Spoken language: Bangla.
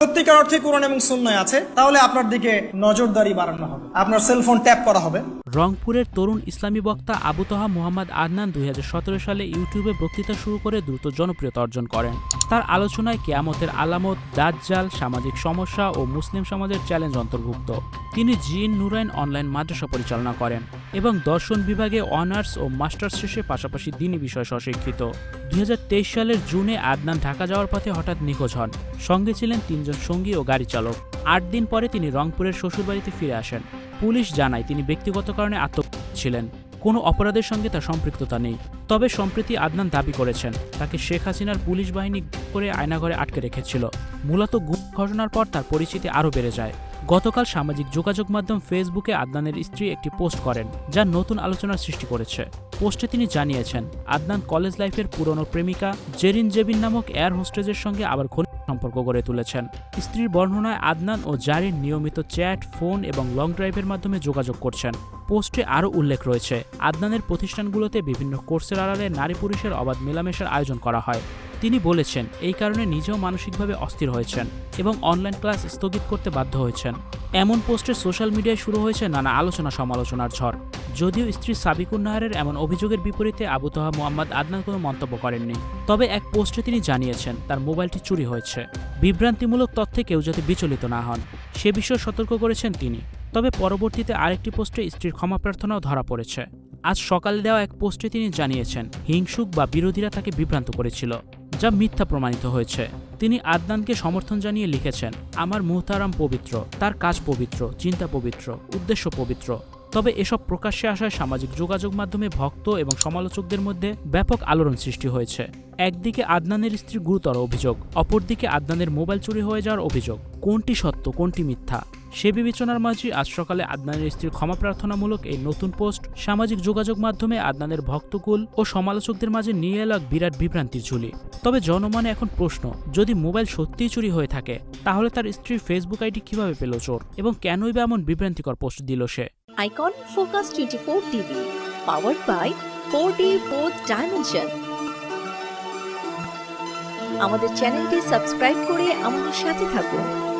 সত্যিকার অর্থে কোরআন এবং সুন্নায় আছে, তাহলে আপনার দিকে নজরদারি বাড়ানো হবে। আপনার সেলফোন ট্যাপ করা হবে। রংপুরের তরুণ ইসলামী বক্তা আবু তহা মোহাম্মদ আদনান দুই হাজার সতেরো সালে ইউটিউবে বক্তৃতা শুরু করে দ্রুত জনপ্রিয়তা অর্জন করেন। তার আলোচনায় কেয়ামতের আলামত, দাজ্জাল, সামাজিক সমস্যা ও মুসলিম সমাজের চ্যালেঞ্জ অন্তর্ভুক্ত। তিনি জিন নুরাইন অনলাইন মাদ্রাসা পরিচালনা করেন এবং দর্শন বিভাগে অনার্স ও মাস্টার্স শেষে পাশাপাশি দিনী বিষয়ে স্বশিক্ষিত। দুই হাজার তেইশ সালের জুনে আদনান ঢাকা যাওয়ার পথে হঠাৎ নিখোঁজ হন। সঙ্গে ছিলেন তিনজন সঙ্গী ও গাড়ি চালক। আট দিন পরে তিনি রংপুরের শ্বশুরবাড়িতে ফিরে আসেন। পুলিশ জানায় তিনি ব্যক্তিগত কারণে আত্মহত্যা ছিলেন। কোনো অপরাধের সঙ্গে তার সম্পৃক্ততা নেই। তবে সম্প্রতি আদনান দাবি করেছেন, তাকে শেখ হাসিনার পুলিশ বাহিনী করে আয়নাঘরে আটকে রেখেছিল। মূলত গুম ঘটনার পর তার পরিচিতি আরও বেড়ে যায়। গতকাল সামাজিক যোগাযোগ মাধ্যম ফেসবুকে আদনানের স্ত্রী একটি পোস্ট করেন, যা নতুন আলোচনার সৃষ্টি করেছে। পোস্টে তিনি জানিয়েছেন, আদনান কলেজ লাইফের পুরনো প্রেমিকা জেরিন জেবিন নামক এয়ার হোস্টেজের সঙ্গে আবার ঘনিষ্ঠ সম্পর্ক গড়ে তুলেছেন। স্ত্রীর বর্ণনায় আদনান ও জারিন নিয়মিত চ্যাট, ফোন এবং লং ড্রাইভের মাধ্যমে যোগাযোগ করছেন। পোস্টে আরও উল্লেখ রয়েছে, আদনানের প্রতিষ্ঠানগুলোতে বিভিন্ন কোর্সের আড়ালে নারী পুরুষের অবাধ মেলামেশার আয়োজন করা হয়। তিনি বলেছেন, এই কারণে নিজেও মানসিকভাবে অস্থির হয়েছেন এবং অনলাইন ক্লাস স্থগিত করতে বাধ্য হয়েছেন। এমন পোস্টে সোশ্যাল মিডিয়ায় শুরু হয়েছে নানা আলোচনা সমালোচনার ঝড়। যদিও স্ত্রী সাবিকুন নাহারের এমন অভিযোগের বিপরীতে আবু তোহা মোহাম্মদ আদনান কোনো মন্তব্য করেননি। তবে এক পোস্টে তিনি জানিয়েছেন, তার মোবাইলটি চুরি হয়েছে। বিভ্রান্তিমূলক তথ্যে কেউ যাতে বিচলিত না হন, সে বিষয়ে সতর্ক করেছেন তিনি। তবে পরবর্তীতে আরেকটি পোস্টে স্ত্রীর ক্ষমা প্রার্থনাও ধরা পড়েছে। আজ সকালে দেওয়া এক পোস্টে তিনি জানিয়েছেন, হিংসুক বা বিরোধীরা তাকে বিভ্রান্ত করেছিল, যা মিথ্যা প্রমাণিত হয়েছে। তিনি আদনানকে সমর্থন জানিয়ে লিখেছেন, আমার মুহতারাম পবিত্র, তার কাজ পবিত্র, চিন্তা পবিত্র, উদ্দেশ্য পবিত্র। তবে এসব প্রকাশ্যে আসায় সামাজিক যোগাযোগ মাধ্যমে ভক্ত এবং সমালোচকদের মধ্যে ব্যাপক আলোড়ন সৃষ্টি হয়েছে। একদিকে আদনানের স্ত্রীর গুরুতর অভিযোগ, অপরদিকে আদনানের মোবাইল চুরি হয়ে যাওয়ার অভিযোগ। কোনটি সত্য, কোনটি মিথ্যা? সে বিবেচনার মাঝে আজ সকালে আদনানের স্ত্রীর ক্ষমা প্রার্থনামূলক এই নতুন পোস্ট সামাজিক যোগাযোগ মাধ্যমে আদনানের ভক্তকুল ও সমালোচকদের মাঝে নিয়ে এলো এক বিরাট বিভ্রান্তির ঝুলি। তবে জনমনে এখন প্রশ্ন, যদি মোবাইল সত্যিই চুরি হয়ে থাকে, তাহলে তার স্ত্রীর ফেসবুক আইডি কীভাবে পেল চোর? এবং কেনই বা এমন বিভ্রান্তিকর পোস্ট দিল সে? Icon focus twenty four TV powered by four D fourth dimension আমাদের চ্যানেলটি সাবস্ক্রাইব করে আমাদের সাথে থাকুন।